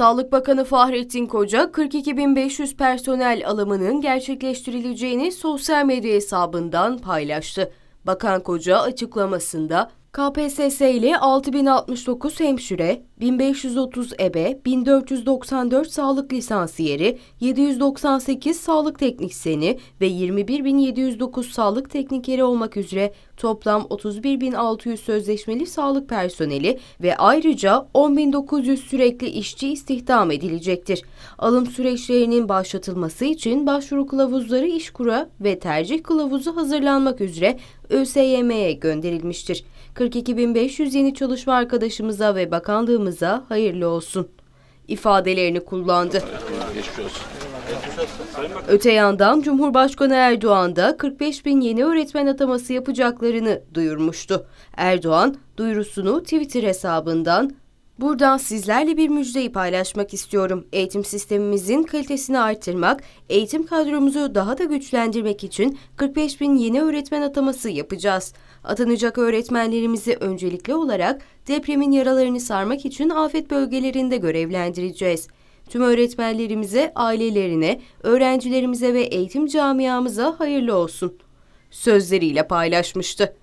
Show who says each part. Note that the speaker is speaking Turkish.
Speaker 1: Sağlık Bakanı Fahrettin Koca, 42.500 personel alımının gerçekleştirileceğini sosyal medya hesabından paylaştı. Bakan Koca açıklamasında, KPSS ile 6069 hemşire, 1530 ebe, 1494 sağlık lisansiyeri, 798 sağlık teknisyeni ve 21709 sağlık teknikeri olmak üzere toplam 31600 sözleşmeli sağlık personeli ve ayrıca 10900 sürekli işçi istihdam edilecektir. Alım süreçlerinin başlatılması için başvuru kılavuzları İşkur'a ve tercih kılavuzu hazırlanmak üzere ÖSYM'ye gönderilmiştir. 42.500 yeni çalışma arkadaşımıza ve bakanlığımıza hayırlı olsun ifadelerini kullandı. Öte yandan Cumhurbaşkanı Erdoğan da 45 bin yeni öğretmen ataması yapacaklarını duyurmuştu. Erdoğan duyurusunu Twitter hesabından Buradan sizlerle bir müjdeyi paylaşmak istiyorum. Eğitim sistemimizin kalitesini artırmak, eğitim kadromuzu daha da güçlendirmek için 45 bin yeni öğretmen ataması yapacağız. Atanacak öğretmenlerimizi öncelikli olarak depremin yaralarını sarmak için afet bölgelerinde görevlendireceğiz. Tüm öğretmenlerimize, ailelerine, öğrencilerimize ve eğitim camiamıza hayırlı olsun. Sözleriyle paylaşmıştı.